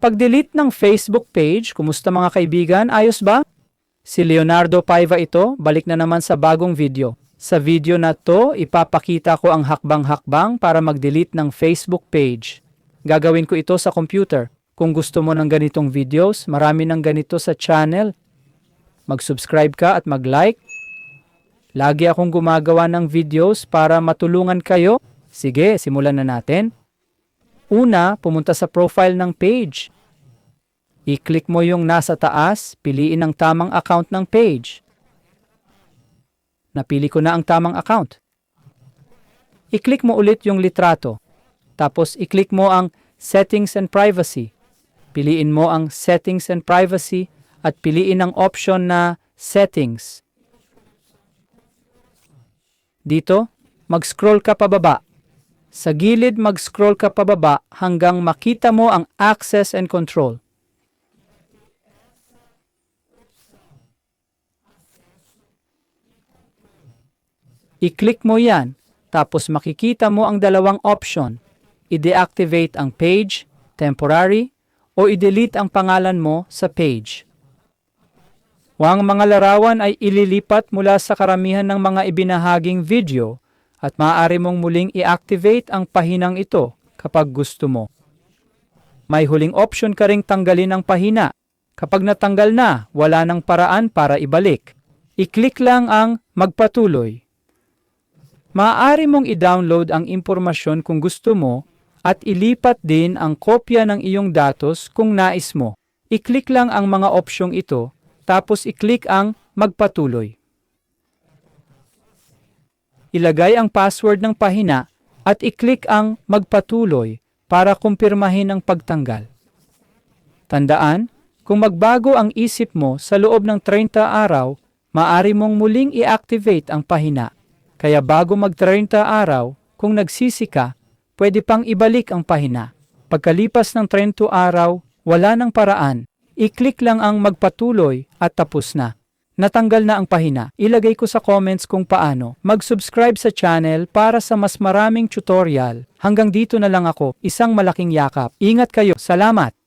Pag-delete ng Facebook page, kumusta mga kaibigan? Ayos ba? Si Leonardo Paiva ito, balik na naman sa bagong video. Sa video na to, ipapakita ko ang hakbang-hakbang para mag-delete ng Facebook page. Gagawin ko ito sa computer. Kung gusto mo ng ganitong videos, marami ng ganito sa channel. Mag-subscribe ka at mag-like. Lagi akong gumagawa ng videos para matulungan kayo. Sige, simulan na natin. Una, pumunta sa profile ng page. I-click mo yung nasa taas, piliin ang tamang account ng page. Napili ko na ang tamang account. I-click mo ulit yung litrato. Tapos i-click mo ang Settings and Privacy. Piliin mo ang Settings and Privacy at piliin ang option na Settings. Dito, mag-scroll ka pababa. Sa gilid mag-scroll ka pababa hanggang makita mo ang Access and Control. I-click mo yan, tapos makikita mo ang dalawang option. I-deactivate ang page, temporary, o i-delete ang pangalan mo sa page. Huwag mga larawan ay ililipat mula sa karamihan ng mga ibinahaging video at maaari mong muling i-activate ang pahinang ito kapag gusto mo. May huling option ka ring tanggalin ang pahina. Kapag natanggal na, wala nang paraan para ibalik. I-click lang ang magpatuloy. Maaari mong i-download ang impormasyon kung gusto mo at ilipat din ang kopya ng iyong datos kung nais mo. I-click lang ang mga opsyong ito, tapos i-click ang magpatuloy. Ilagay ang password ng pahina at i-click ang magpatuloy para kumpirmahin ang pagtanggal. Tandaan, kung magbago ang isip mo sa loob ng 30 araw, maaari mong muling i-activate ang pahina. Kaya bago mag-30 araw, kung nagsisi ka, pwede pang ibalik ang pahina. Pagkalipas ng 30 araw, wala nang paraan. I-click lang ang magpatuloy at tapos na. Natanggal na ang pahina. Ilagay ko sa comments kung paano. Mag-subscribe sa channel para sa mas maraming tutorial. Hanggang dito na lang ako. Isang malaking yakap. Ingat kayo. Salamat!